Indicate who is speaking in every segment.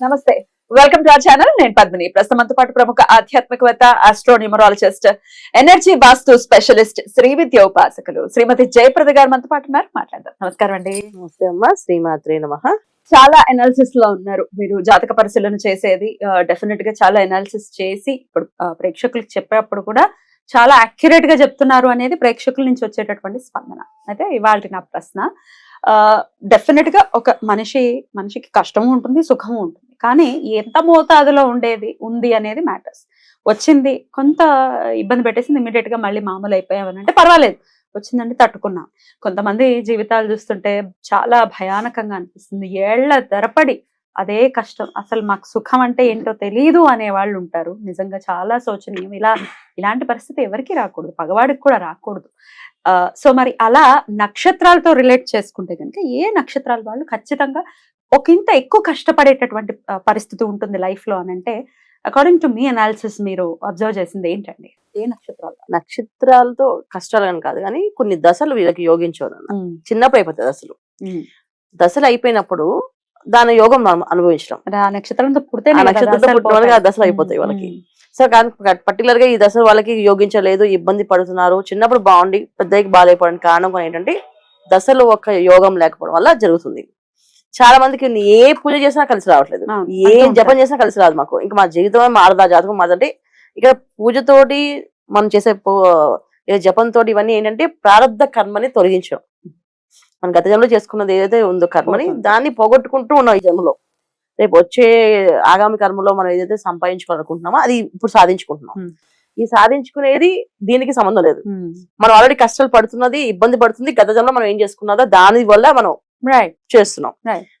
Speaker 1: నమస్తే. Welcome to our channel నేను పద్మిని. ప్రస్తుతం మనతో పాటు ప్రముఖ ఆధ్యాత్మికవేత్త astronumerologist energy vastu specialist Shri Vidya ఉపాసకులు శ్రీమతి జయప్రద గారు మనతో పాటు ఉన్నారు. మాట్లాడదాం. నమస్కారం అండి.
Speaker 2: నమస్తే అమ్మ. శ్రీమాత్రే నమ.
Speaker 1: చాలా ఎనాలిసిస్లో ఉన్నారు. మీరు జాతక పరిశీలన చేసేది డెఫినెట్గా చాలా ఎనాలిసిస్ చేసి ఇప్పుడు ఆ, ప్రేక్షకులకు చెప్పేటప్పుడు కూడా చాలా అక్యురేట్గా చెప్తున్నారు అనేది ప్రేక్షకుల నుంచి వచ్చేటటువంటి స్పందన. అయితే ఇవాళ నా ప్రశ్న డెఫినెట్గా ఒక మనిషి మనిషికి కష్టము ఉంటుంది సుఖము ఉంటుంది. కానీ ఎంత మోతాదులో ఉండేది ఉంది అనేది మ్యాటర్స్ వచ్చింది కొంత ఇబ్బంది పెట్టేసింది ఇమీడియట్గా మళ్ళీ మామూలు అయిపోయామని అంటే పర్వాలేదు. వచ్చిందంటే తట్టుకున్నాం. కొంతమంది జీవితాలు చూస్తుంటే చాలా భయానకంగా అనిపిస్తుంది. ఏళ్ళ తరపడి అదే కష్టం. అసలు మాకు సుఖం అంటే ఏంటో తెలియదు అనే వాళ్ళు ఉంటారు. నిజంగా చాలా శోచనీయం. ఇలా ఇలాంటి పరిస్థితి ఎవరికి రాకూడదు. పగవాడికి కూడా రాకూడదు. సో మరి అలా నక్షత్రాలతో రిలేట్ చేసుకుంటే కనుక ఏ నక్షత్రాల వాళ్ళు ఖచ్చితంగా ఒక ఇంత ఎక్కువ కష్టపడేటటువంటి పరిస్థితి ఉంటుంది లైఫ్లో అని అంటే అకార్డింగ్ టు మీ అనాలిసిస్ మీరు అబ్జర్వ్ చేసింది ఏంటండి? ఏ నక్షత్రాలు?
Speaker 2: నక్షత్రాలతో కష్టాలు అని కాదు కానీ కొన్ని దశలు వీళ్ళకి నాన్న. చిన్నప్పుడు అయిపోతాయి దశలు. దశలు అయిపోయినప్పుడు దాని యోగం మనం అనుభవించడం.
Speaker 1: నక్షత్రంతో పుడితే
Speaker 2: నక్షత్రంతో పుట్టిన దశలు అయిపోతాయి వాళ్ళకి. సో కానీ పర్టికులర్గా ఈ దశ వాళ్ళకి యోగించలేదు ఇబ్బంది పడుతున్నారు. చిన్నప్పుడు బాగుండి పెద్దకి బాగాలేకపోవడానికి కారణం కూడా ఏంటంటే దశలు ఒక యోగం లేకపోవడం వల్ల జరుగుతుంది. చాలా మందికి ఏ పూజ చేసినా కలిసి రావట్లేదు ఏ. జపం చేసినా కలిసి రాదు మాకు ఇంకా మా జీవితమే మారదా జాతకం మారదంటే ఇక్కడ పూజతోటి మనం చేసే పూ- ఏ జపంతో ఇవన్నీ ఏంటంటే ప్రారంధ కర్మని తొలగించడం మన గత జన్మలో చేసుకున్నది ఏదైతే ఉందో కర్మని. దాన్ని పోగొట్టుకుంటూ ఉన్నాం ఈ జన్మలో రేపు వచ్చే ఆగామి కర్మలో మనం ఏదైతే సంపాదించుకోవాలనుకుంటున్నామో అది ఇప్పుడు సాధించుకుంటున్నాం. ఈ సాధించుకునేది దీనికి సంబంధం లేదు. మనం ఆల్రెడీ కష్టాలు పడుతున్నది ఇబ్బంది పడుతుంది గత జన్మలో మనం ఏం చేసుకున్నదో దాని వల్ల మనం
Speaker 1: రైట్
Speaker 2: చేస్తున్నాం.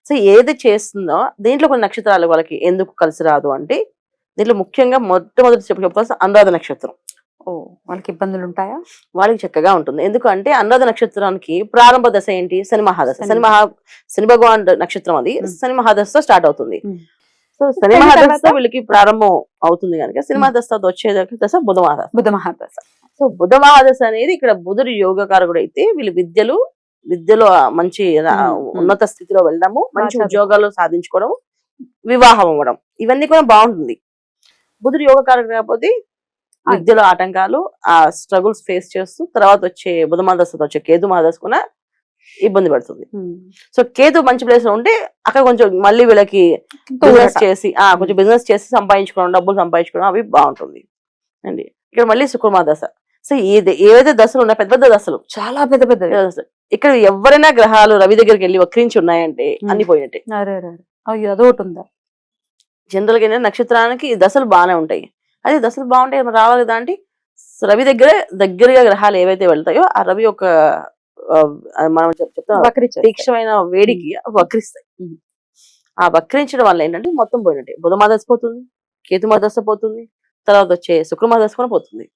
Speaker 2: సో ఏది చేస్తుందో దీంట్లో కొన్ని నక్షత్రాలు వాళ్ళకి ఎందుకు కలిసి రాదు అంటే దీంట్లో ముఖ్యంగా మొట్టమొదటి చెప్ప చెప్పాల్సిన అనురాధ నక్షత్రం
Speaker 1: ఓ వాళ్ళకి ఇబ్బందులు ఉంటాయా
Speaker 2: వాళ్ళకి చక్కగా ఉంటుంది ఎందుకంటే అనురాధ నక్షత్రానికి ప్రారంభ దశ ఏంటి శని మహాదశ
Speaker 1: శని.
Speaker 2: మహా శని భగవాన్ నక్షత్రం అది
Speaker 1: Hmm.
Speaker 2: శని మహాదశతో స్టార్ట్ అవుతుంది
Speaker 1: Hmm.
Speaker 2: సో శని
Speaker 1: తర్వాత?
Speaker 2: వీళ్ళకి ప్రారంభం అవుతుంది కనుక శని
Speaker 1: Hmm.
Speaker 2: మహాదశ వచ్చే దశ బుధ మహాదశ
Speaker 1: బుధ మహాదశ
Speaker 2: సో బుధ మహాదశ అనేది ఇక్కడ బుధుడు యోగకారకుడు అయితే వీళ్ళు విద్యలు విద్యలో మంచి. ఉన్నత స్థితిలో వెళ్ళడము మంచి. ఉద్యోగాలు సాధించుకోవడం వివాహం అవ్వడం ఇవన్నీ కూడా బాగుంటుంది బుధుడు యోగకారకుడు కాకపోతే. విద్యలో ఆటంకాలు ఆ స్ట్రగుల్స్ ఫేస్ చేస్తూ తర్వాత వచ్చే బుధ మహాదశతో వచ్చే కేతు కూడా ఇబ్బంది పడుతుంది. సో కేతు మంచి ప్లేస్లో ఉంటే అక్కడ కొంచెం మళ్ళీ వీళ్ళకి బిజినెస్ చేసి ఆ కొంచెం బిజినెస్ చేసి సంపాదించుకోవడం డబ్బులు సంపాదించుకోవడం అవి బాగుంటుంది అండి ఇక్కడ మళ్ళీ శుక్రమా దశ సో ఏది ఏవైతే దశలు ఉన్నాయో పెద్ద పెద్ద దశలు
Speaker 1: చాలా పెద్ద పెద్ద
Speaker 2: దశలు. ఇక్కడ ఎవరైనా గ్రహాలు రవి దగ్గరికి వెళ్ళి వక్రించి ఉన్నాయంటే. అన్ని పోయినట్టే.
Speaker 1: అయ్యో అదొకటి ఉందా
Speaker 2: జనరల్గా ఏంటంటే నక్షత్రానికి దశలు బాగానే ఉంటాయి అదే దశలు బాగుంటాయి రావాలి కదా అంటే రవి దగ్గర దగ్గరగా గ్రహాలు ఏవైతే వెళ్తాయో ఆ రవి ఒక మనం చెప్- చెప్తాం. తీక్షమైన వేడికి వక్రిస్తాయి. ఆ వక్రించడం వల్ల ఏంటంటే మొత్తం పోయినట్టే బుధ మదస్సు పోతుంది కేతు మదస్సు పోతుంది తర్వాత వచ్చే శుక్ర మదస్సు కూడా పోతుంది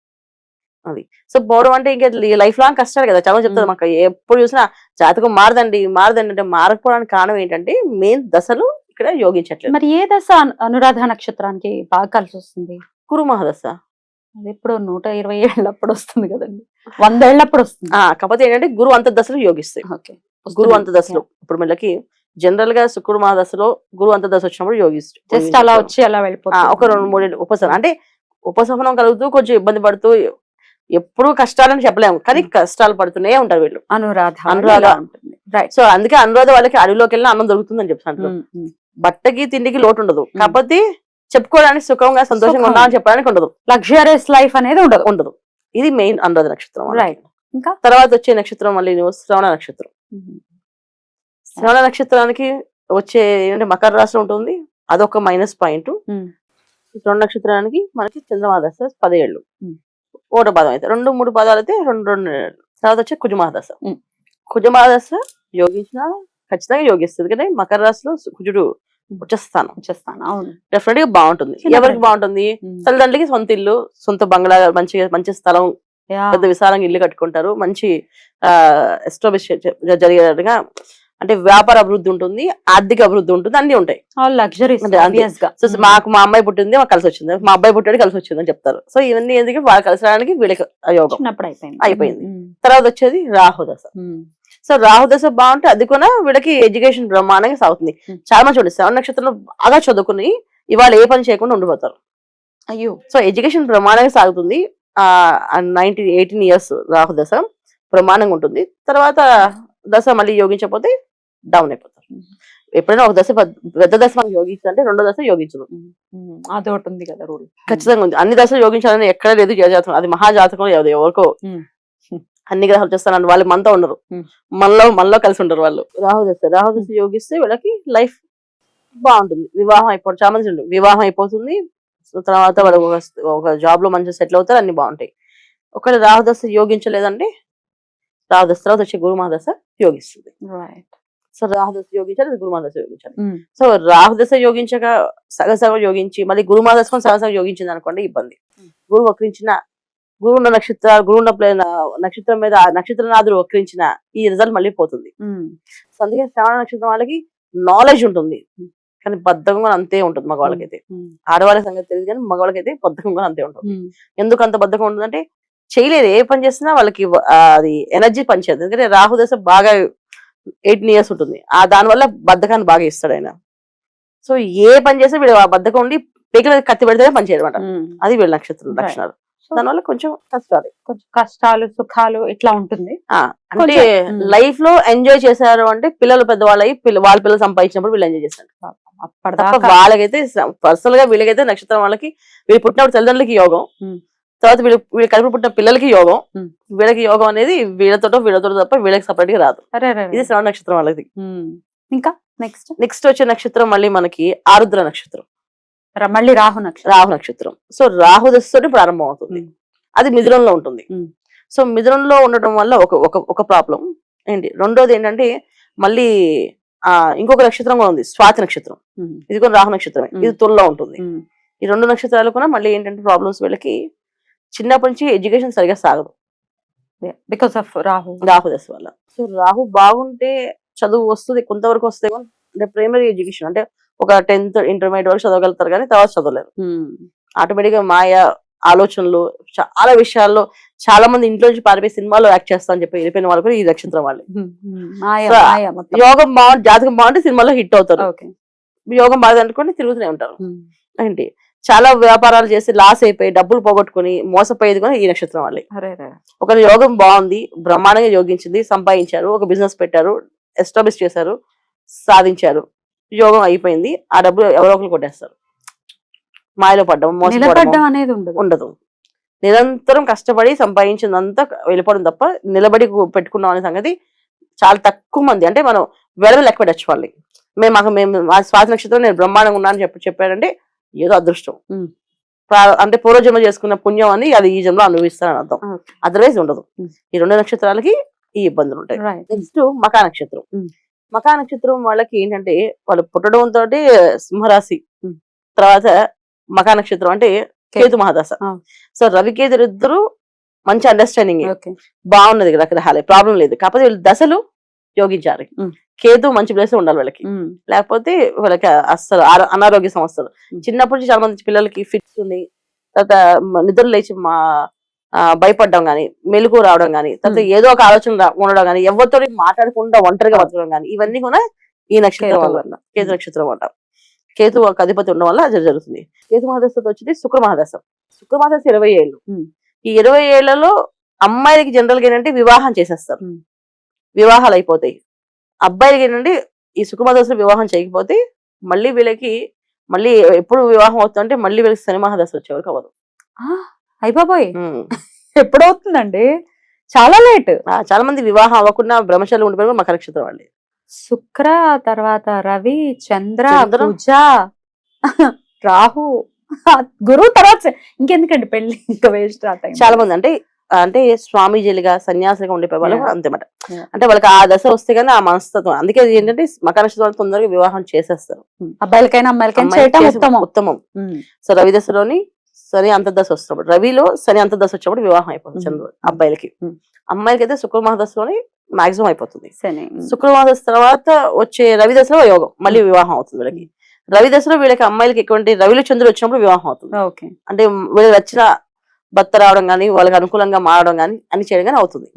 Speaker 2: అది. సో పోవడం అంటే ఇంకా లైఫ్ లాంగ్ కష్టాలు కదా చాలా చెప్తారు
Speaker 1: ఉమ్.
Speaker 2: మాకు. ఎప్పుడు చూసినా జాతకం మారదండి మారదండి అంటే మారకపోవడానికి కారణం ఏంటంటే మెయిన్ దశలు ఇక్కడ యోగించట్లేదు.
Speaker 1: మరి ఏ దశ అను- అనురాధ నక్షత్రానికి బాగా కలిసి వస్తుంది?
Speaker 2: కురు మహాదశ
Speaker 1: అది ఎప్పుడు నూట ఇరవై ఏళ్ళప్పుడు వస్తుంది కదండి. వంద ఏళ్ళప్పుడు వస్తుంది.
Speaker 2: ఆ కాకపోతే ఏంటంటే గురువు అంత దశలు యోగిస్తాయి.
Speaker 1: ఓకే.
Speaker 2: గురువు అంత దశలో. ఇప్పుడు వీళ్ళకి జనరల్గా శుక్ర మహాదశలో గురువు అంత దశ వచ్చినప్పుడు యోగిస్తూ
Speaker 1: జస్ట్ అలా వచ్చి అలా వెళ్ళిపోతుంది.
Speaker 2: ఒక రెండు మూడు ఉపశమనం అంటే ఉపశమనం కలుగుతూ కొంచెం ఇబ్బంది పడుతూ ఎప్పుడు కష్టాలని చెప్పలేము. కానీ కష్టాలు పడుతూనే ఉంటారు వీళ్ళు.
Speaker 1: అనురాధ
Speaker 2: అనురాధ. సో అందుకే అనురాధ వాళ్ళకి అడవిలోకి వెళ్ళిన అన్నం దొరుకుతుందని చెప్తాను బట్టకి తిండికి లోటు ఉండదు. కాకపోతే చెప్పుకోవడానికి సుఖంగా సంతోషంగా అని చెప్పడానికి ఉండదు.
Speaker 1: లగ్జరియస్ లైఫ్ అనేది ఉండదు.
Speaker 2: ఉండదు. ఇది మెయిన్ అనురాధ నక్షత్రం.
Speaker 1: రైట్ ఇంకా?
Speaker 2: తర్వాత వచ్చే నక్షత్రం మళ్ళీ శ్రవణ నక్షత్రం. శ్రవణ నక్షత్రానికి వచ్చే ఏంటంటే మకర రాశి ఉంటుంది. అదొక మైనస్ పాయింట్. శ్రవణ నక్షత్రానికి మనకి చంద్రమాదశ పదేళ్ళు. ఒకటో పదం అయితే రెండు మూడు పదాలు అయితే రెండు రెండు. తర్వాత వచ్చే కుజమాదశ
Speaker 1: ఉమ్.
Speaker 2: కుజమాదశ యోగించిన ఖచ్చితంగా యోగిస్తుంది కానీ మకర రాశిలో కుజుడు ఉచ్చస్థానం
Speaker 1: వచ్చేస్తాను అవును
Speaker 2: డెఫినెట్గా బాగుంటుంది ఎవరికి. బాగుంటుంది. తల్లిదండ్రులకి సొంత ఇల్లు సొంత బంగ్లా మంచి మంచి స్థలం. పెద్ద విశాలంగా ఇల్లు కట్టుకుంటారు మంచి ఎస్టాబ్లిష్ జరిగేటట్టుగా అంటే వ్యాపార అభివృద్ధి ఉంటుంది ఆర్థిక అభివృద్ధి ఉంటుంది అన్ని ఉంటాయి.
Speaker 1: లగ్జరీస్
Speaker 2: సో మాకు మా అమ్మాయి పుట్టింది మాకు కలిసి వచ్చింది. మా అబ్బాయి పుట్టాడు కలిసి వచ్చింది అని చెప్తారు. సో ఇవన్నీ ఎందుకు వాళ్ళు కలిసి రావడానికి వీళ్ళకి యోగం
Speaker 1: అయిపోయింది. ఉమ్.
Speaker 2: తర్వాత వచ్చేది రాహు దశ
Speaker 1: ఉమ్.
Speaker 2: సో రాహు దశ బాగుంటే అది కూడా వీళ్ళకి ఎడ్యుకేషన్ బ్రహ్మాండంగా సాగుతుంది.
Speaker 1: Hmm.
Speaker 2: చాలా మంది చూడండి శ్రవణ నక్షత్రంలో బాగా చదువుకుని ఇవాళ ఏ పని చేయకుండా ఉండిపోతారు.
Speaker 1: అయ్యో.
Speaker 2: సో ఎడ్యుకేషన్ బ్రహ్మాండంగా సాగుతుంది. ఆ నైన్టీన్ ఎయిటీన్ ఇయర్స్ రాహు దశ బ్రహ్మాండంగా ఉంటుంది. తర్వాత దశ మళ్ళీ యోగించకపోతే డౌన్ అయిపోతారు. ఎప్పుడైనా ఒక దశ పెద్ద- దశ మనం యోగించాలంటే రెండో దశ యోగించదు
Speaker 1: ఉమ్, అదొకటి ఉంది కదా రూల్.
Speaker 2: ఖచ్చితంగా ఉంది. అన్ని దశలు యోగించాలని ఎక్కడ లేదు జాతకం అది మహాజాతకం ఎవరు ఎవరికో. అన్ని గ్రహాలు చేస్తారని వాళ్ళు మనతో ఉండరు. మనలో మనలో కలిసి ఉండరు వాళ్ళు. రాహు దశ రాహు దశ యోగిస్తే వీళ్ళకి లైఫ్ బాగుంటుంది. వివాహం అయిపోతుంది చాలా మంది. వివాహం అయిపోతుంది. తర్వాత వాళ్ళు ఒక జాబ్లో మంచిగా సెటిల్ అవుతారు అన్ని బాగుంటాయి. ఒకవేళ రాహు దశ యోగించలేదంటే రాహు దశ తర్వాత వచ్చే గురు మహాదశ యోగిస్తుంది.
Speaker 1: రైట్
Speaker 2: సో రాహు దశ యోగించాలి అది గురు మహాదశ యోగించాలి సో రాహు దశ యోగించక సగ సగం యోగించి మళ్ళీ గురు మహాదశకం సగ సగం యోగించింది అనుకోండి ఇబ్బంది. గురువు వక్రించిన గురువు ఉన్న నక్షత్ర గురువు ఉన్న నక్షత్రం మీద ఆ నక్షత్రనాథుడు వక్రించిన ఈ రిజల్ట్ మళ్ళీ పోతుంది. సో అందుకే శ్రవణ నక్షత్రం వాళ్ళకి నాలెడ్జ్ ఉంటుంది. కానీ బద్ధకం కూడా అంతే ఉంటుంది మగవాళ్ళకైతే. ఆడవాళ్ళ సంగతి తెలియదు కానీ మగవాళ్ళకైతే బద్ధకం కూడా అంతే ఉంటుంది. ఎందుకు అంత బద్ధకం ఉంటుందంటే చేయలేదు. ఏ పని చేసినా వాళ్ళకి అది ఎనర్జీ పనిచేయదు. ఎందుకంటే రాహు దశ బాగా ఎయిటీన్ ఇయర్స్ ఉంటుంది. ఆ దాని వల్ల బద్ధకాన్ని బాగా ఇస్తాడు ఆయన. సో ఏ పని చేసినా వీడు ఆ బద్ధకం ఉండి పేకల కత్తి పెడితేనే పని చేయడమాట. అది వీళ్ళ నక్షత్రం. లక్షణాలు. దానివల్ల కొంచెం కష్టాలు.
Speaker 1: కొంచెం కష్టాలు సుఖాలు ఇట్లా ఉంటుంది.
Speaker 2: అంటే. లైఫ్లో ఎంజాయ్ చేశారు అంటే పిల్లలు పెద్దవాళ్ళు అయ్యి పిల్ల- వాళ్ళ పిల్లలు సంపాదించినప్పుడు వీళ్ళు ఎంజాయ్ చేస్తారు. వాళ్ళకైతే పర్సనల్గా వీళ్ళకైతే నక్షత్రం వాళ్ళకి వీళ్ళు పుట్టినప్పుడు తల్లిదండ్రులకి యోగం. తర్వాత వీళ్ళు వీళ్ళు కలిపి పుట్టిన పిల్లలకి యోగం. వీళ్ళకి యోగం అనేది వీళ్ళతో వీళ్ళతో తప్ప వీళ్ళకి సపరేట్గా రాదు. ఇది శ్రవణ నక్షత్రం వాళ్ళది.
Speaker 1: ఇంకా నెక్స్ట్
Speaker 2: నెక్స్ట్ వచ్చే నక్షత్రం మళ్ళీ మనకి ఆరుద్ర నక్షత్రం
Speaker 1: మళ్ళీ రాహు నక్షత్రం
Speaker 2: రాహు నక్షత్రం సో రాహు దశతోటి ప్రారంభం అవుతుంది. అది మిథునంలో ఉంటుంది. సో మిథునంలో ఉండటం వల్ల ఒక ఒక ఒక ప్రాబ్లం ఏంటి రెండోది ఏంటంటే మళ్ళీ ఆ ఇంకొక నక్షత్రం కూడా ఉంది స్వాతి నక్షత్రం. ఇది కూడా రాహు నక్షత్రమే. ఇది తుల్లో ఉంటుంది. ఈ రెండు నక్షత్రాలు కూడా మళ్ళీ ఏంటంటే ప్రాబ్లమ్స్ వీళ్ళకి చిన్నప్పటి నుంచి ఎడ్యుకేషన్ సరిగా సాగదు.
Speaker 1: బికాస్ ఆఫ్ రాహు
Speaker 2: రాహు దశ వల్ల. సో రాహు బాగుంటే చదువు వస్తుంది కొంతవరకు వస్తే అంటే ప్రైమరీ ఎడ్యుకేషన్ అంటే ఒక టెన్త్ ఇంటర్మీడియట్ వరకు చదవగలుగుతారు కానీ తర్వాత చదవలేరు. ఆటోమేటిక్గా మాయ ఆలోచనలు చాలా విషయాల్లో చాలా మంది ఇంట్లో నుంచి పారిపోయి సినిమాలో యాక్ట్ చేస్తా అని చెప్పి వెళ్ళిపోయిన వాళ్ళు కూడా ఈ నక్షత్రం వాళ్ళు.
Speaker 1: మాయ మొత్తం.
Speaker 2: యోగం బాగుంటే జాతకం బాగుంటే సినిమాలో హిట్ అవుతారు.
Speaker 1: ఓకే
Speaker 2: యోగం బాగా అనుకోండి తిరుగుతూనే ఉంటారు. ఏంటి? చాలా వ్యాపారాలు చేసి లాస్ అయిపోయి డబ్బులు పోగొట్టుకుని మోసపోయేది కూడా ఈ నక్షత్రం వాళ్ళే. ఒక యోగం బాగుంది బ్రహ్మాండంగా యోగించింది సంపాదించారు ఒక బిజినెస్ పెట్టారు ఎస్టాబ్లిష్ చేశారు సాధించారు. యోగం అయిపోయింది ఆ డబ్బులు ఎవరో ఒకరు కొట్టేస్తారు. మాయలో పడ్డం మోసపోవడం
Speaker 1: అనేది ఉండదు.
Speaker 2: నిరంతరం కష్టపడి సంపాదించిందంతా వెళ్ళిపోవడం తప్ప నిలబడి పెట్టుకున్నాం అనే సంగతి చాలా తక్కువ మంది అంటే మనం వెలవ లెక్క పెట్టచ్చు వాళ్ళని. మేము మాకు మేము మా స్వాతి నక్షత్రం నేను బ్రహ్మాండంగా ఉన్నానని చెప్పి చెప్పారంటే ఏదో అదృష్టం అంటే పూర్వజన్మ చేసుకున్న పుణ్యం అని అది ఈ జన్మలో అనుభవిస్తానని అర్థం. అదర్వైజ్ ఉండదు. ఈ రెండు నక్షత్రాలకి ఈ ఇబ్బందులు ఉంటాయి. నెక్స్ట్ మకా నక్షత్రం. మకా నక్షత్రం వాళ్ళకి ఏంటంటే వాళ్ళు పుట్టడం తోటి సింహరాశి. తర్వాత మకా నక్షత్రం అంటే కేతు మహాదశ.
Speaker 1: ఆ.
Speaker 2: సో రవి కేతులు ఇద్దరు మంచి అండర్స్టాండింగ్ బాగున్నది రకరకాలే ప్రాబ్లం లేదు. కాకపోతే వీళ్ళు దశలు యోగించాలి. కేతు మంచి ప్లేస్ ఉండాలి వీళ్ళకి. లేకపోతే వీళ్ళకి అస్సలు అనారోగ్య సమస్యలు. చిన్నప్పటి నుంచి చాలా మంది పిల్లలకి ఫిట్స్ ఉన్నాయి తర్వాత నిద్ర లేచి మా భయపడడం గానీ మెలకు రావడం గానీ తర్వాత. ఏదో ఒక ఆలోచన ఉండడం గానీ ఎవరితో మాట్లాడకుండా ఒంటరిగా బతకడం గానీ ఇవన్నీ కూడా ఈ నక్షత్రం వల్ల. కేతు నక్షత్రం వల్ల కేతు ఒక అధిపతి ఉండడం వల్ల అది జరుగుతుంది కేతు మహాదశతో వచ్చింది శుక్ర మహాదశ శుక్ర మహాదశ ఇరవై ఏళ్ళు. ఈ ఇరవై ఏళ్ళలో అమ్మాయిలకి జనరల్గా ఏంటంటే వివాహం చేసేస్తారు. వివాహాలు అయిపోతాయి అబ్బాయిలకి ఏంటంటే ఈ శుక్ర మహాదశలో వివాహం చేయకపోతే మళ్ళీ వీళ్ళకి మళ్ళీ ఎప్పుడు వివాహం అవుతుందంటే మళ్ళీ వీళ్ళకి శని మహాదశ వచ్చే వరకు అవ్వదు.
Speaker 1: అయిపోయి. ఎప్పుడు అవుతుందండి? చాలా లేట్.
Speaker 2: చాలా మంది వివాహం అవ్వకుండా బ్రహ్మచారులు ఉండిపోయి మకర నక్షత్రం వాళ్ళే
Speaker 1: శుక్ర తర్వాత రవి చంద్ర. కుజ రాహు గురువు తర్వాత ఇంకెందుకండి పెళ్ళి ఇంకా వేస్ట్
Speaker 2: చాలా మంది అంటే అంటే స్వామీజీలుగా సన్యాసులుగా ఉండిపోయే వాళ్ళు. అంతే మాట
Speaker 1: Yeah.
Speaker 2: అంటే వాళ్ళకి ఆ దశ వస్తే కానీ ఆ మనస్తత్వం అందుకే అది ఏంటంటే మకర వాళ్ళు తొందరగా వివాహం చేసేస్తారు
Speaker 1: ఉమ్. అబ్బాయిలకైనా అమ్మాయిలకైనా ఉత్తమం ఉమ్.
Speaker 2: సో రవి దశలోని శని అంతర్దశ వస్తున్నప్పుడు రవిలో శని అంతర్దశ వచ్చినప్పుడు వివాహం అయిపోతుంది
Speaker 1: Mm.
Speaker 2: చంద్రుడు అబ్బాయిలకి. అమ్మాయిలకి అయితే శుక్ర మహాదశలోని మాక్సిమం అయిపోతుంది
Speaker 1: శని ఉమ్.
Speaker 2: శుక్ర మహాదశ తర్వాత వచ్చే రవి దశలో యోగం మళ్ళీ వివాహం అవుతుంది వీళ్ళకి రవి దశలో వీళ్ళకి అమ్మాయిలకి ఎటువంటి రవిలో చంద్రుడు వచ్చినప్పుడు వివాహం అవుతుంది
Speaker 1: ఓకే
Speaker 2: అంటే వీళ్ళకి వచ్చిన భర్త రావడం కానీ వాళ్ళకి అనుకూలంగా మారడం కానీ అన్ని చేయడం కానీ అవుతుంది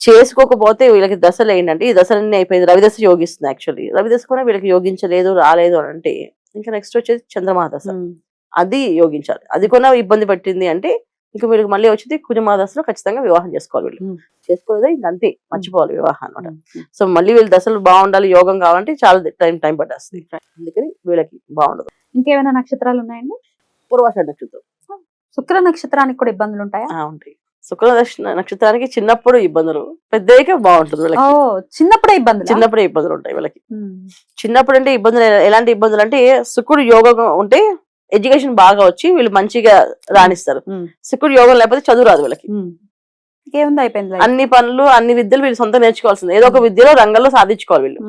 Speaker 2: చేసుకోకపోతే వీళ్ళకి దశలు ఏంటంటే ఈ దశలన్నీ అయిపోయింది. రవిదశ యోగిస్తుంది యాక్చువల్లీ. రవిదశ కూడా వీళ్ళకి యోగించలేదు రాలేదు అని అంటే ఇంకా నెక్స్ట్ వచ్చేది చంద్రమా దశ అది యోగించాలి. అది కూడా ఇబ్బంది పెట్టింది అంటే ఇంకా వీళ్ళకి మళ్ళీ వచ్చేది కుజమా దశలో ఖచ్చితంగా వివాహం చేసుకోవాలి వీళ్ళు.
Speaker 1: Hmm.
Speaker 2: చేసుకోలేదా? ఇంక అంతే మర్చిపోవాలి వివాహం అనమాట సో మళ్ళీ వీళ్ళ దశలు బాగుండాలి యోగం కావాలంటే చాలా టైం టైం పట్టేస్తుంది. అందుకని వీళ్ళకి బాగుండదు.
Speaker 1: ఇంకేమైనా నక్షత్రాలు ఉన్నాయండి?
Speaker 2: పూర్వాషాఢ నక్షత్రం.
Speaker 1: శుక్ర నక్షత్రానికి కూడా ఇబ్బందులు ఉంటాయా?
Speaker 2: శుక్ర నక్ష- నక్షత్రానికి చిన్నప్పుడు ఇబ్బందులు. పెద్దయ్యాక బాగుంటుంది వీళ్ళకి.
Speaker 1: చిన్నప్పుడే ఇబ్బందులు?
Speaker 2: చిన్నప్పుడే ఇబ్బందులు ఉంటాయి వీళ్ళకి. చిన్నప్పుడు అంటే ఇబ్బందులు ఎలాంటి ఇబ్బందులు అంటే శుక్రుడు యోగం ఉంటే ఎడ్యుకేషన్ బాగా వచ్చి వీళ్ళు మంచిగా రాణిస్తారు. శుక్రుడు యోగం లేకపోతే చదువు రాదు వీళ్ళకి.
Speaker 1: ఇంకేముంది అయిపోయింది.
Speaker 2: అన్ని పనులు అన్ని విద్యలు వీళ్ళు సొంతం నేర్చుకోవాల్సింది. ఏదో ఒక విద్యలో రంగంలో సాధించుకోవాలి వీళ్ళు.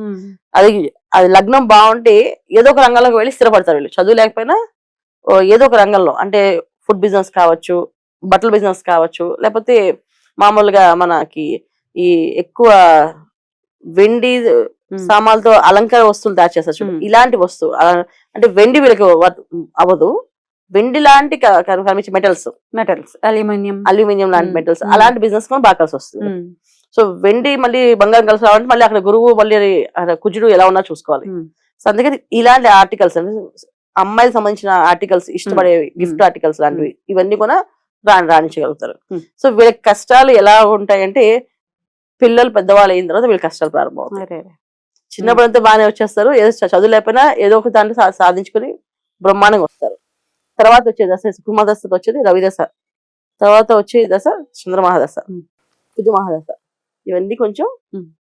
Speaker 2: అది అది లగ్నం బాగుంటే ఏదో ఒక రంగంలోకి వెళ్ళి స్థిరపడతారు వీళ్ళు. చదువు లేకపోయినా ఏదో ఒక రంగంలో. అంటే ఫుడ్ బిజినెస్ కావచ్చు బట్టల బిజినెస్ కావచ్చు లేకపోతే మామూలుగా మనకి ఈ ఎక్కువ వెండి. సామాన్లతో అలంకార వస్తువులు తయారు చేస్తారు. ఇలాంటి వస్తువు అంటే వెండి వీళ్ళకి అవ్వదు. వెండి లాంటి కనిపించే మెటల్స్
Speaker 1: మెటల్స్ అల్యూమినియం
Speaker 2: అల్యూమినియం లాంటి. మెటల్స్. అలాంటి బిజినెస్ కూడా బాగా కలిసి వస్తుంది. సో వెండి మళ్ళీ బంగారం కలిసి రావాలంటే మళ్ళీ అక్కడ గురువు మళ్ళీ కుజుడు ఎలా ఉన్నా చూసుకోవాలి. సో అందుకని ఇలాంటి ఆర్టికల్స్ అంటే అమ్మాయిలకు సంబంధించిన ఆర్టికల్స్ ఇష్టపడే గిఫ్ట్ ఆర్టికల్స్ లాంటివి ఇవన్నీ కూడా రాణి రాణించగలుగుతారు. సో వీళ్ళకి కష్టాలు ఎలా ఉంటాయంటే పిల్లలు పెద్దవాళ్ళు అయిన తర్వాత వీళ్ళకి కష్టాలు ప్రారంభం అవుతాయి చిన్నప్పుడు అంతా బాగానే వచ్చేస్తారు. ఏదో చదువు లేకపోయినా ఏదో ఒక సా- సాధించుకుని బ్రహ్మాండంగా వస్తారు. తర్వాత వచ్చే దశ కుమారదశ వచ్చేది రవిదశ. తర్వాత వచ్చే దశ చంద్రమహాదశ. కుజమహాదశ. ఇవన్నీ కొంచెం.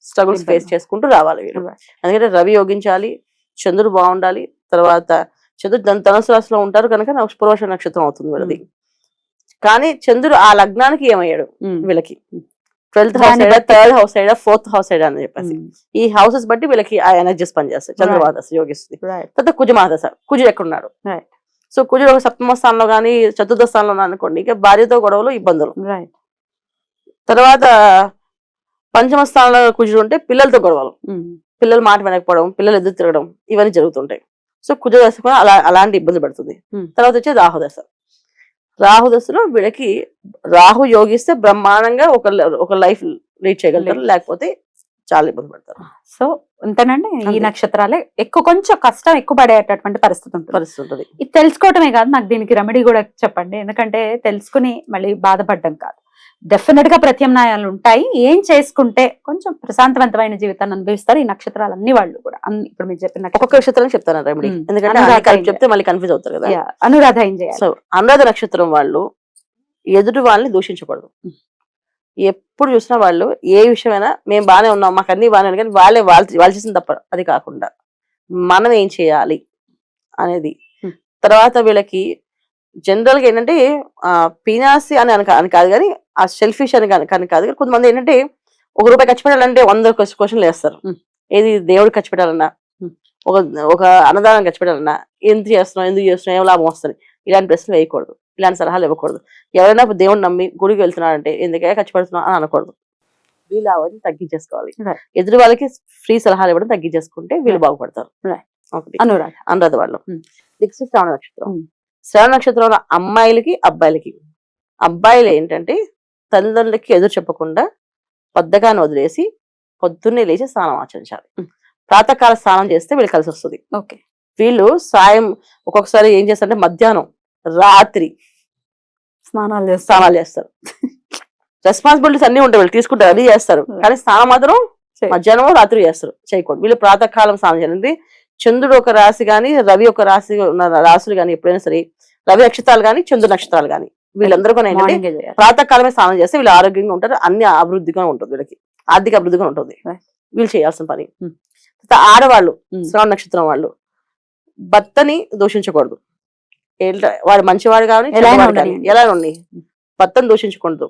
Speaker 2: స్ట్రగుల్స్. ఫేస్ చేసుకుంటూ రావాలి వీళ్ళు. ఎందుకంటే రవి యోగించాలి చంద్రుడు బాగుండాలి తర్వాత చంద్రుడు ధను ధనుసు రాశిలో ఉంటారు కనుక నాకు పూర్వష నక్షత్రం అవుతుంది వీళ్ళది. కానీ చంద్రుడు ఆ లగ్నానికి ఏమయ్యాడు వీళ్ళకి? Twelfth house side third house side fourth house side అని చెప్పేసి. ఈ హౌసెస్ బట్టి వీళ్ళకి ఆ ఎనర్జీస్ పనిచేస్తాయి. చంద్రమాదశ యోగిస్తుంది తర్వాత కుజమాదశ కుజుడు ఎక్కడున్నాడు. సో కుజుడు ఒక సప్తమ స్థానంలో కానీ చతుర్థ స్థానంలో అనుకోండి ఇక భార్యతో గొడవలు ఇబ్బందులు. తర్వాత పంచమ స్థానంలో కుజుడు ఉంటే పిల్లలతో గొడవలు. పిల్లలు మాట వినకపోవడం పిల్లలు ఎదురు తిరగడం ఇవన్నీ జరుగుతుంటాయి. సో కుజ దశ కూడా అలా అలాంటి ఇబ్బంది పడుతుంది. తర్వాత వచ్చే రాహు దశ రాహు దశలో వీళ్ళకి రాహు యోగిస్తే బ్రహ్మాండంగా ఒక ఒక లైఫ్ రీచ్ చేయగలుగుతారు లేకపోతే చాలా ఇబ్బంది పడతారు.
Speaker 1: సో అంతేనండి ఈ. నక్షత్రాలే ఎక్కువ కొంచెం కష్టం ఎక్కువ పడేటటువంటి పరిస్థితి ఉంటుంది.
Speaker 2: పరిస్థితి ఉంటుంది.
Speaker 1: ఇది తెలుసుకోవటమే కాదు నాకు దీనికి రెమెడీ కూడా చెప్పండి. ఎందుకంటే తెలుసుకుని మళ్ళీ బాధపడడం కాదు. డెఫినెట్గా ప్రత్యామ్నాయాలు ఉంటాయి. ఏం చేసుకుంటే కొంచెం ప్రశాంతవంతమైన జీవితాన్ని అనుభవిస్తారు ఈ నక్షత్రాలు అన్ని వాళ్ళు కూడా. అన్ని ఇప్పుడు మీరు చెప్పిన
Speaker 2: ఒక్కొక్క నక్షత్రం చెప్తాను రెమెడీ
Speaker 1: Hmm.
Speaker 2: ఎందుకంటే. చెప్తే మళ్ళీ కన్ఫ్యూజ్ అవుతారు కదా.
Speaker 1: అనురాధ ఏం చేయాలి.
Speaker 2: సో అనురాధ నక్షత్రం వాళ్ళు ఎదుటి వాళ్ళని దూషించకూడదు. ఎప్పుడు చూసినా వాళ్ళు ఏ విషయమైనా మేము బాగానే ఉన్నాం మాకు అన్ని బాగానే ఉన్నాయి కానీ వాళ్ళే వాళ్ళు వాళ్ళు చేసిన తప్ప అది కాకుండా మనం ఏం చేయాలి అనేది. తర్వాత వీళ్ళకి జనరల్గా ఏంటంటే ఆ పీనాసి అని అనక అని కాదు కానీ ఆ సెల్ఫిష్ అని కాని కానీ కాదు. కొంతమంది ఏంటంటే ఒక రూపాయి ఖర్చు పెట్టాలంటే వంద క్వశ్చన్లు వేస్తారు. ఏది దేవుడికి ఖర్చు పెట్టాలన్నా. ఒక ఒక అన్నదానం ఖర్చు పెట్టాలన్నా ఎందుకు చేస్తున్నాం ఎందుకు చేస్తున్నాం ఏం లాభం వస్తుంది? ఇలాంటి ప్రశ్నలు వేయకూడదు. ఇలాంటి సలహాలు ఇవ్వకూడదు. ఎవరైనా దేవుని నమ్మి గుడికి వెళ్తున్నారంటే ఎందుకే ఖర్చు పెడుతున్నాం అని అనకూడదు. వీళ్ళు అవన్నీ తగ్గించేసుకోవాలి. ఎదురు వాళ్ళకి ఫ్రీ సలహాలు ఇవ్వడం తగ్గించేసుకుంటే వీళ్ళు. బాగుపడతారు.
Speaker 1: అనురాధ
Speaker 2: అనురాధ వాళ్ళు. నెక్స్ట్ శ్రవణ నక్షత్రం. శ్రవణ నక్షత్రంలో అమ్మాయిలకి అబ్బాయిలకి అబ్బాయిలు ఏంటంటే తల్లిదండ్రులకి ఎదురు చెప్పకుండా బద్ధకాన్ని వదిలేసి పొద్దున్నే లేచి స్నానం ఆచరించాలి. ప్రాతకాల స్నానం చేస్తే వీళ్ళు కలిసి వస్తుంది.
Speaker 1: ఓకే.
Speaker 2: వీళ్ళు సాయం ఒక్కొక్కసారి ఏం చేస్తారంటే మధ్యాహ్నం రాత్రి
Speaker 1: స్నానాలు చేస్తారు.
Speaker 2: స్నానాలు చేస్తారు. రెస్పాన్సిబిలిటీస్ అన్ని ఉంటాయి. వీళ్ళు తీసుకుంటారు అది చేస్తారు. కానీ స్నానం మాత్రం మధ్యాహ్నం రాత్రి చేస్తారు. చేయకూడదు. వీళ్ళు ప్రాతకాలం స్నానం చేయాలి చంద్రుడు ఒక రాశి కానీ రవి ఒక రాశి ఉన్న రాశులు కానీ ఎప్పుడైనా సరే రవి నక్షత్రాలు కానీ చంద్రు నక్షత్రాలు కానీ వీళ్ళందరూ కూడా ఏంటంటే ప్రాతకాలమే స్నానం చేస్తే వీళ్ళు ఆరోగ్యంగా ఉంటారు అన్ని అభివృద్ధిగా ఉంటుంది వీళ్ళకి. ఆర్థిక అభివృద్ధిగా ఉంటుంది. వీళ్ళు చేయాల్సిన పని.
Speaker 1: Hmm.
Speaker 2: ఆడవాళ్ళు
Speaker 1: Hmm.
Speaker 2: శ్రవణ నక్షత్రం వాళ్ళు భర్తని దూషించకూడదు. వాడు మంచివాడు కానీ
Speaker 1: ఎలా
Speaker 2: ఉండి? భర్తను దూషించకూడదు.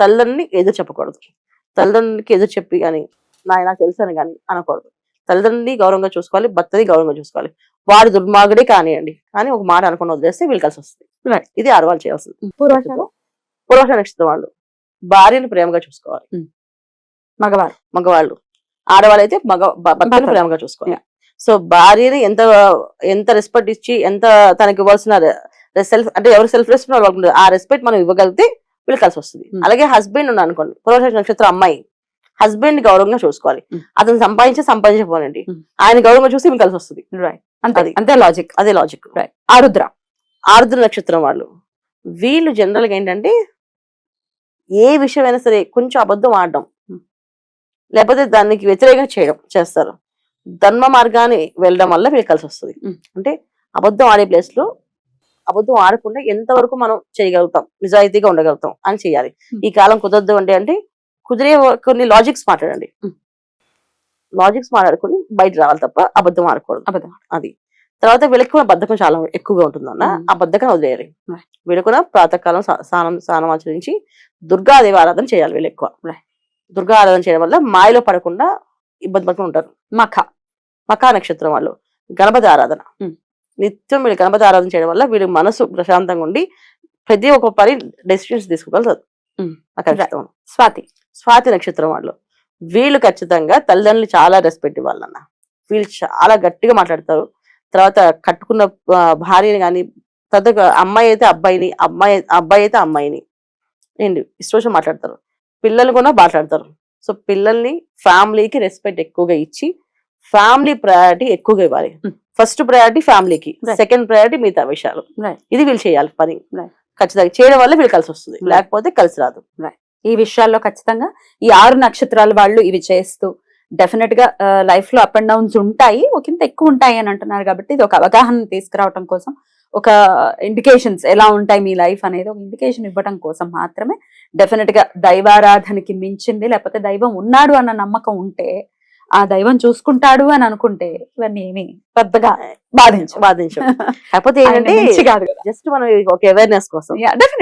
Speaker 2: తల్లిదండ్రుని ఎదురు చెప్పకూడదు. తల్లిదండ్రులకి ఎదురు చెప్పి కానీ నాయ నాకు తెలుసు అని కానీ అనకూడదు. తల్లిదండ్రుని గౌరవంగా చూసుకోవాలి భర్తని గౌరవంగా చూసుకోవాలి. వాడు దుర్మార్గుడే కానివ్వండి కానీ ఒక మాట అనుకుని వదిలేస్తే వీళ్ళు కలిసి వస్తుంది. ఇది ఆడవాళ్ళు చేయాల్సింది. పూర్వష నక్షత్రం వాళ్ళు. భార్యను ప్రేమగా చూసుకోవాలి.
Speaker 1: మగవారు?
Speaker 2: మగవాళ్ళు. ఆడవాళ్ళు అయితే మగ భర్తను
Speaker 1: భర్త.
Speaker 2: ప్రేమగా చూసుకోవాలి. సో భార్యని ఎంత ఎంత రెస్పెక్ట్ ఇచ్చి ఎంత తనకి ఇవ్వాల్సిన సెల్ఫ్ అంటే ఎవరు సెల్ఫ్ రెస్పెక్ట్ వాళ్ళకు ఆ రెస్పెక్ట్ మనం ఇవ్వగలిగితే వీళ్ళు కలిసి వస్తుంది. అలాగే హస్బెండ్ ఉన్నాడు అనుకోండి పూర్వశ నక్షత్రం అమ్మాయి. హస్బెండ్ గౌరవంగా చూసుకోవాలి. అతను సంపాదించి సంపాదించకపోనండి. ఆయన గౌరవంగా చూసి మీకు కలిసి వస్తుంది.
Speaker 1: రైట్ అంతే. లాజిక్
Speaker 2: అదే లాజిక్
Speaker 1: రైట్ ఆరుద్ర.
Speaker 2: ఆరుద్ర నక్షత్రం వాళ్ళు. వీళ్ళు జనరల్గా ఏంటంటే ఏ విషయమైనా సరే కొంచెం అబద్ధం ఆడడం. లేకపోతే దానికి వ్యతిరేకంగా చేయడం చేస్తారు. ధర్మ మార్గాన్ని వెళ్ళడం వల్ల వీళ్ళకి కలిసి వస్తుంది. అంటే అబద్ధం ఆడే ప్లేస్లో అబద్ధం ఆడకుండా ఎంతవరకు మనం చేయగలుగుతాం? నిజాయితీగా ఉండగలుగుతాం అని చేయాలి. ఈ కాలం కుదరదు అంటే అంటే కుదిరే కొన్ని లాజిక్స్ మాట్లాడండి. లాజిక్స్ మాట్లాడుకుని బయట రావాలి తప్ప అబద్ధం ఆడకూడదు.
Speaker 1: అబద్ధం
Speaker 2: అది. తర్వాత వీళ్ళకి కూడా బద్ధకం చాలా ఎక్కువగా ఉంటుందన్న.
Speaker 1: Mm.
Speaker 2: ఆ బద్ధకం వదిలేయాలి. వీళ్ళు కూడా ప్రాతకాలం స్నానం స్నానం ఆచరించి దుర్గాదేవి ఆరాధన చేయాలి వీళ్ళు ఎక్కువ. దుర్గా ఆరాధన చేయడం వల్ల మాయలో పడకుండా ఇబ్బంది పడుకుని ఉంటారు.
Speaker 1: మఖ.
Speaker 2: మకా నక్షత్రం వాళ్ళు. గణపతి ఆరాధన. నిత్యం వీళ్ళు గణపతి ఆరాధన చేయడం వల్ల వీళ్ళ మనసు ప్రశాంతంగా ఉండి ప్రతి ఒక్క పని డెసిషన్స్ తీసుకోగలుగుతారు
Speaker 1: స్వాతి.
Speaker 2: స్వాతి నక్షత్రం వాళ్ళు. వీళ్ళు ఖచ్చితంగా తల్లిదండ్రులు చాలా రెస్పెక్ట్ ఇవ్వాలన్న వీళ్ళు చాలా గట్టిగా మాట్లాడతారు. తర్వాత కట్టుకున్న భార్యని కానీ తర్వాత అమ్మాయి అయితే అబ్బాయిని అమ్మాయి అబ్బాయి అయితే అమ్మాయిని. ఏంటి? ఇష్టం మాట్లాడతారు. పిల్లలు కూడా మాట్లాడతారు. సో పిల్లల్ని ఫ్యామిలీకి రెస్పెక్ట్ ఎక్కువగా ఇచ్చి ఫ్యామిలీ ప్రయారిటీ ఎక్కువగా ఇవ్వాలి.
Speaker 1: Hmm.
Speaker 2: ఫస్ట్ ప్రయారిటీ ఫ్యామిలీకి. సెకండ్ ప్రయారిటీ మిగతా విషయాలు. ఇది వీళ్ళు చేయాలి పని. ఖచ్చితంగా చేయడం వల్ల వీళ్ళు కలిసి వస్తుంది. లేకపోతే కలిసి రాదు.
Speaker 1: ఈ విషయాల్లో ఖచ్చితంగా ఈ ఆరు నక్షత్రాల వాళ్ళు ఇవి చేస్తూ డెఫినెట్గా లైఫ్లో అప్ అండ్ డౌన్స్ ఉంటాయి ఒకంత ఎక్కువ ఉంటాయి అని అంటున్నారు కాబట్టి ఇది ఒక అవగాహన తీసుకురావటం కోసం ఒక ఇండికేషన్స్ ఎలా ఉంటాయి మీ లైఫ్ అనేది ఒక ఇండికేషన్ ఇవ్వడం కోసం మాత్రమే డెఫినెట్గా దైవారాధనకి మించింది లేకపోతే దైవం ఉన్నాడు అన్న నమ్మకం ఉంటే ఆ దైవం చూసుకుంటాడు అని అనుకుంటే ఇవన్నీ ఏమి పెద్దగా బాధించవు.
Speaker 2: బాధించం కాకపోతే ఏంటంటే జస్ట్ మనం ఒక అవేర్నెస్ కోసం.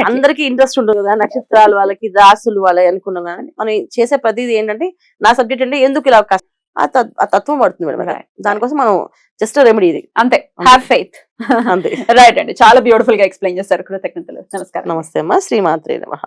Speaker 2: అందరికి ఇంట్రెస్ట్ ఉంటుంది కదా నక్షత్రాలు వాళ్ళకి రాసులు వాళ్ళకి అనుకున్నాం కానీ మనం చేసే ప్రతిదీ ఏంటంటే నా సబ్జెక్ట్ అంటే ఎందుకు ఇలా ఆ తత్- ఆ తత్వం పడుతుంది మేడం. దానికోసం మనం జస్ట్ రెమెడీ ఇది.
Speaker 1: అంతే. హ్యావ్ ఫెయిత్
Speaker 2: అంతే.
Speaker 1: రైట్ అండి. చాలా బ్యూటిఫుల్గా ఎక్స్ప్లెయిన్ చేశారు కృతజ్ఞతలు. నమస్కారం.
Speaker 2: నమస్తే అమ్మా. శ్రీమాత్రే నమః.